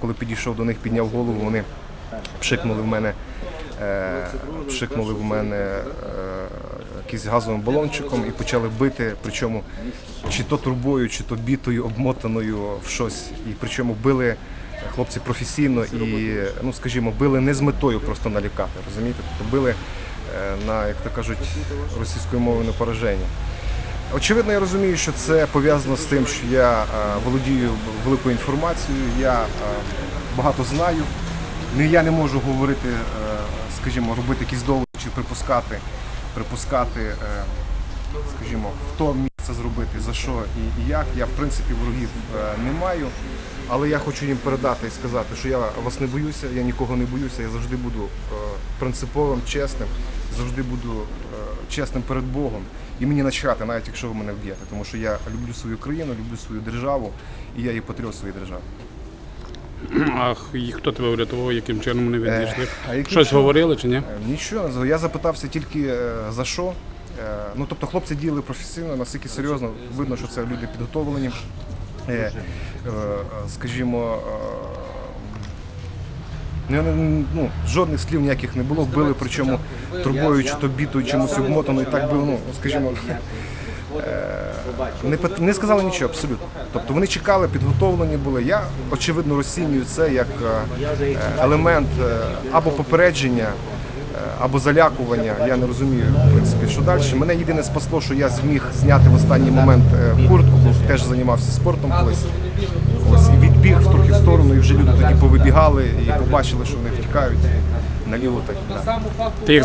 Коли підійшов до них, підняв голову, вони пшикнули в мене, е, пшикнули в мене е, якийсь газовим балончиком і почали бити, причому чи то трубою, чи то бітою, обмотаною в щось. І причому били хлопці професійно і, ну скажімо, били не з метою просто налякати, розумієте? Тобто били е, на, як то кажуть, російською мовою на пораження. Очевидно, я розумію, що це пов'язано з тим, що я е, володію великою інформацією, я е, багато знаю. Ну, я не можу говорити, е, скажімо, робити якісь доводи чи припускати, припускати, скажімо, хто міг це зробити, за що і, як. Я в принципі ворогів не маю. Але я хочу їм передати і сказати, що я вас не боюся, я нікого не боюся, я завжди буду принциповим, чесним, завжди буду чесним перед Богом. І мені начхати, навіть якщо ви мене вб'єте, тому що я люблю свою країну, люблю свою державу, і я є патріот своєї держави. А і хто тебе врятував, яким чином вони відійшли? Е, Щось чином? говорили чи ні? Е, Нічого, не я запитався тільки е, за що. Е, Ну, тобто хлопці діяли професійно, наскільки серйозно, видно, що це люди підготовлені. Скажімо, ну, ну, жодних слів ніяких не було, били, причому трубою чи то бітою, чимось обмотано, і так би, ну, скажімо, е, не, не сказали нічого абсолютно. Тобто вони чекали, підготовлені були. Я очевидно розцінюю це як е, е, елемент або попередження, або залякування. Я не розумію, в принципі, що далі. Мене єдине спасло, що я зміг зняти в останній момент куртку, бо теж займався спортом колись. Ось і і вже люди тоді повибігали і побачили, що вони втікають наліво. Так да. Ти їх